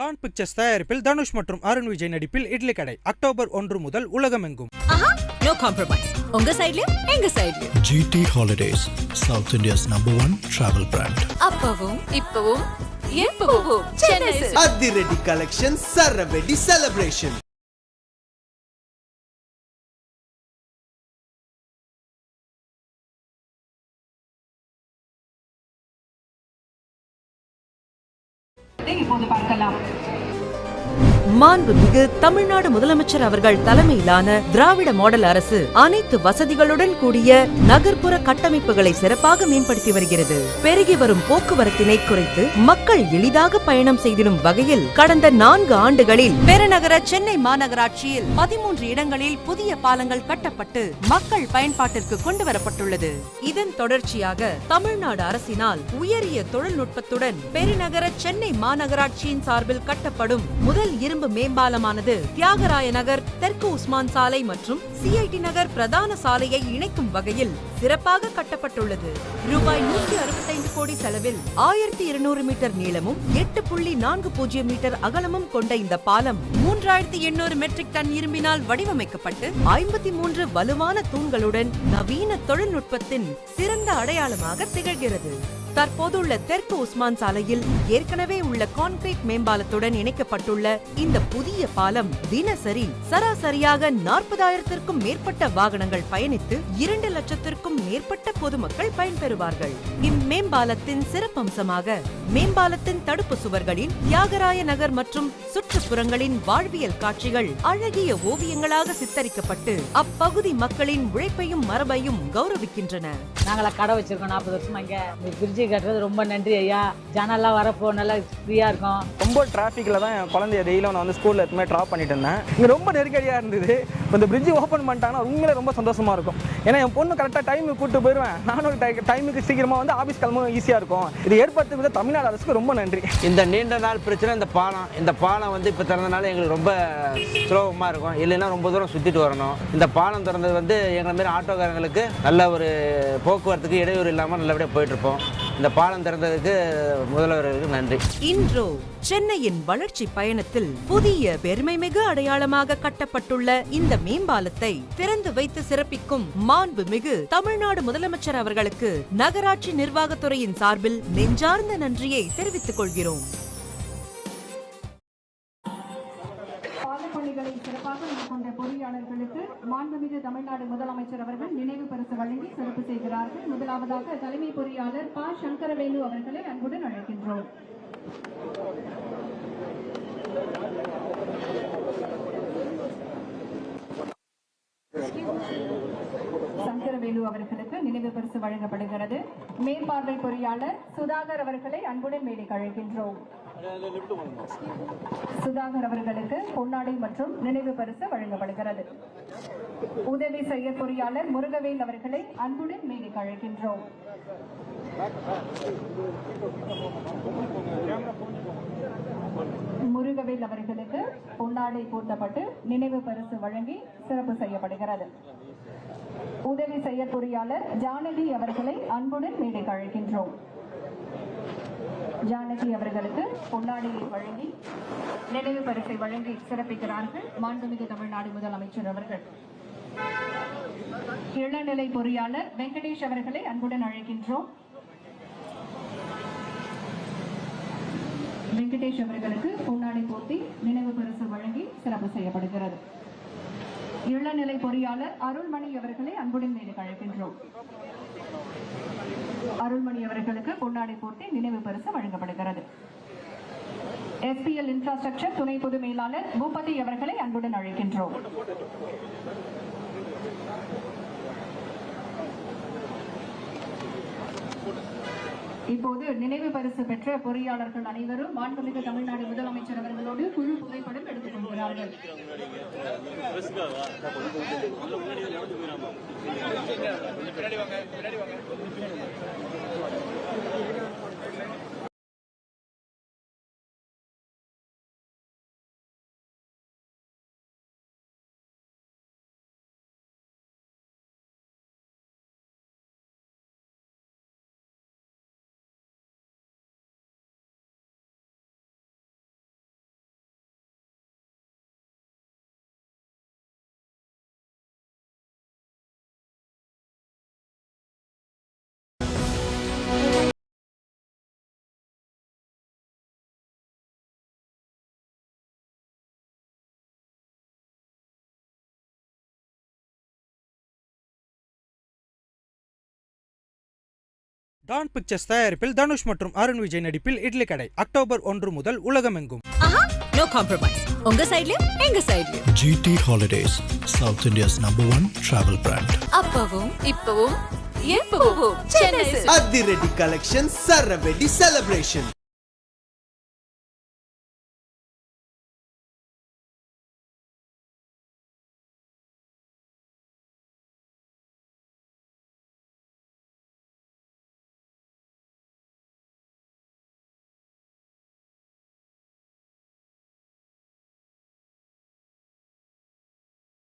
Don pictures தயாரிப்பில் தனுஷ் மற்றும் அருண் விஜய் நடிப்பில் இட்லி கடை. அக்டோபர் ஒன்று முதல் உலகமெங்கும். ஆஹா நோ காம்ப்ரமைஸ் உங்க சைடுலயும் எங்க சைடுலயும் GT Holidays, South India's number one travel brand. அப்பவும் இப்பவும் எப்பவும். அதிரடி கலெக்ஷன் சரவெடி செலிப்ரேஷன் இப்போது பார்க்கலாம் மாண்புமிகு தமிழ்நாடு முதலமைச்சர் அவர்கள் தலைமையிலான திராவிட மாடல் அரசு அனைத்து வசதிகளுடன் கூடிய நகர்ப்புற கட்டமைப்புகளை சிறப்பாக மேம்படுத்தி வருகிறது. பெருகி வரும் போக்குவரத்தினை குறைத்து மக்கள் எளிதாக பயணம் செய்திடும் வகையில் கடந்த நான்கு ஆண்டுகளில் பெருநகர சென்னை மாநகராட்சியில் பதிமூன்று இடங்களில் புதிய பாலங்கள் கட்டப்பட்டு மக்கள் பயன்பாட்டிற்கு கொண்டு வரப்பட்டுள்ளது. இதன் தொடர்ச்சியாக தமிழ்நாடு அரசினால் உயரிய தொழில்நுட்பத்துடன் பெருநகர சென்னை மாநகராட்சியின் சார்பில் கட்டப்படும் முதல் இரும்பு மேம்பாலமானது தியாகராய நகர் தெற்கு உஸ்மான் சாலை மற்றும் சிஐடி நகர் பிரதான சாலையை இணைக்கும் வகையில் சிறப்பாக கட்டப்பட்டுள்ளது. ரூபாய் நூற்றி அறுபத்தைந்து கோடி செலவில் ஆயிரத்தி இருநூறு மீட்டர் நீளமும் எட்டு புள்ளி நான்கு பூஜ்ஜியம் மீட்டர் அகலமும் கொண்ட இந்த பாலம் மூன்றாயிரத்தி எண்ணூறு மெட்ரிக் டன் இரும்பினால் வடிவமைக்கப்பட்டு ஐம்பத்தி மூன்று வலுவான தூண்களுடன் நவீன தொழில்நுட்பத்தின் சிறந்த அடையாளமாக திகழ்கிறது. தற்போதுள்ள தெற்கு உஸ்மான் சாலையில் ஏற்கனவே உள்ள கான்கிரீட் மேம்பாலத்துடன் இணைக்கப்பட்டுள்ள இந்த புதிய பாலம் தினசரி சராசரியாக நாற்பதாயிரத்திற்கும் மேற்பட்ட வாகனங்கள் பயணித்து இரண்டு லட்சத்திற்கும் மேற்பட்ட பொதுமக்கள் பயன்பெறுவார்கள். இம்மேம்பாலத்தின் சிறப்பம்சமாக மேம்பாலத்தின் தடுப்பு சுவர்களில் தியாகராய நகர் மற்றும் சுற்றுப்புறங்களின் வாழ்வியல் காட்சிகள் அழகிய ஓவியங்களாக சித்தரிக்கப்பட்டு அப்பகுதி மக்களின் உழைப்பையும் மரபையும் கௌரவிக்கின்றன. நாங்களாம் கடை வச்சிருக்கோம் நாற்பது வருஷமா இங்க. பிரிட்ஜி கட்டுறது ரொம்ப நன்றி ஐயா. ஜனெல்லாம் வரப்போ நல்லா ஃப்ரீயா இருக்கும். ரொம்ப டிராஃபிக்கில் தான் என் குழந்தைய டெய்லியும் நான் வந்து ஸ்கூலில் எதுவுமே ட்ராப் பண்ணிட்டு இருந்தேன். இங்கே ரொம்ப நெருக்கடியாக இருந்தது. இந்த பிரிட்ஜ் ஓப்பன் பண்ணிட்டாங்கன்னா உண்மையிலே ரொம்ப சந்தோஷமாக இருக்கும். ஏன்னா என் பொண்ணு கரெக்டாக டைமுக்கு கூப்பிட்டு போயிடுவேன் நானும் டைமுக்கு சீக்கிரமாக வந்து ஆஃபீஸ் கிளம்ப ஈஸியாக இருக்கும். இது ஏற்படுத்துறது தமிழ்நாடு அரசுக்கு ரொம்ப நன்றி. இந்த நீண்ட நாள் பிரச்சனை இந்த பாலம் இந்த பாலம் வந்து இப்போ திறந்தனால எங்களுக்கு ரொம்ப சுலபமாக இருக்கும். இல்லைன்னா ரொம்ப தூரம் சுற்றிட்டு வரணும். இந்த பாலம் திறந்தது வந்து எங்களை மாரி ஆட்டோக்காரங்களுக்கு நல்ல ஒரு போக்குவரத்துக்கு இடையூறு இல்லாமல் நல்லபடியாக போயிட்டுருப்போம் இந்த பாலம் திறந்ததுக்கு முதல்வருக்கு நன்றி. இன்றோ சென்னையின் வளர்ச்சி பயணத்தில் புதிய பெருமை மிகு அடையாளமாக கட்டப்பட்டுள்ள இந்த மேம்பாலத்தை திறந்து வைத்து சிறப்பிக்கும் மாண்புமிகு தமிழ்நாடு முதலமைச்சர் அவர்களுக்கு நகராட்சி நிர்வாகத்துறையின் சார்பில் நெஞ்சார்ந்த நன்றியை தெரிவித்துக் கொள்கிறோம். பாலப்பணிகளை சிறப்பாக மேற்கொண்ட பொறியாளர்களுக்கு மாண்புமிகு தமிழ்நாடு முதலமைச்சர் அவர்கள் நினைவு பரிசு வழங்கி சிறப்பு செய்கிறார்கள். முதலாவதாக தலைமை பொறியாளர் ப. சங்கரவேலு அவர்களை அன்புடன் அழைக்கின்றோம். சங்கரவேலு அவர்களுக்கு நினைவு பரிசு வழங்கப்படுகிறது. மேற்பார்வை பொறியாளர் சுதாகர் அவர்களை அன்புடன் மேடைக்கு அழைக்கின்றோம். சுதாகர் அவர்களுக்கு பொன்னாடை மற்றும் நினைவு பரிசு வழங்கப்படுகிறது. உதவி செய்ய பொறியாளர் முருகவேல் அவர்களை அன்புடன் மேலே அழைக்கின்றோம். முருகவேல் அவர்களுக்கு பொன்னாடை பூட்டப்பட்டு நினைவு பரிசு வழங்கி சிறப்பு செய்யப்படுகிறது. உதவி செய்ய பொறியாளர் ஜானகி அவர்களை அன்புடன் மேலே அழைக்கின்றோம். ஜானகி அவர்களுக்கு பொன்னாடியை வழங்கி நினைவு பரிசை வழங்கி சிறப்பிக்கிறார்கள் மாண்புமிகு தமிழ்நாடு முதலமைச்சர் அவர்கள். இளநிலை பொறியாளர் வெங்கடேஷ் அவர்களை அன்புடன் அழைக்கின்றோம். வெங்கடேஷ் அவர்களுக்கு பொன்னாடை போர்த்தி நினைவு பரிசு வழங்கி சிறப்பு செய்யப்படுகிறது. இளநிலை பொறியாளர் அருள்மணி அவர்களை அன்புடன் மீது அழைக்கின்றோம். வீரர்களுக்கு கொண்டாடை போட்டி நினைவு பரிசு வழங்கப்படுகிறது. எஸ்பிஎல் இன்ஃப்ராஸ்ட்ரக்சர் துணை பொது மேலாளர் பூபதி அவர்களை அன்புடன் அழைக்கின்றோம். இப்போது நினைவு பரிசு பெற்ற பொறியாளர்கள் அனைவரும் மாண்புமிகு தமிழ்நாடு முதலமைச்சர் அவர்களோடு குழு புகைப்படம் எடுத்துக் கொள்கிறார்கள் டான் பிக்சர்ஸ் தயாரிப்பில் தனுஷ் மற்றும் அருண் விஜய் நடிப்பில் இட்லி கடை. அக்டோபர் ஒன்று முதல் உலகமெங்கும். நோ காம்ப்ரமைஸ் உங்க சைடுலயும் எங்க சைடுலயும் GT Holidays, South India's number one travel brand. அப்பவும் இப்பவும் எப்பவும். அதிரடி கலெக்ஷன் சரவெடி செலிப்ரேஷன்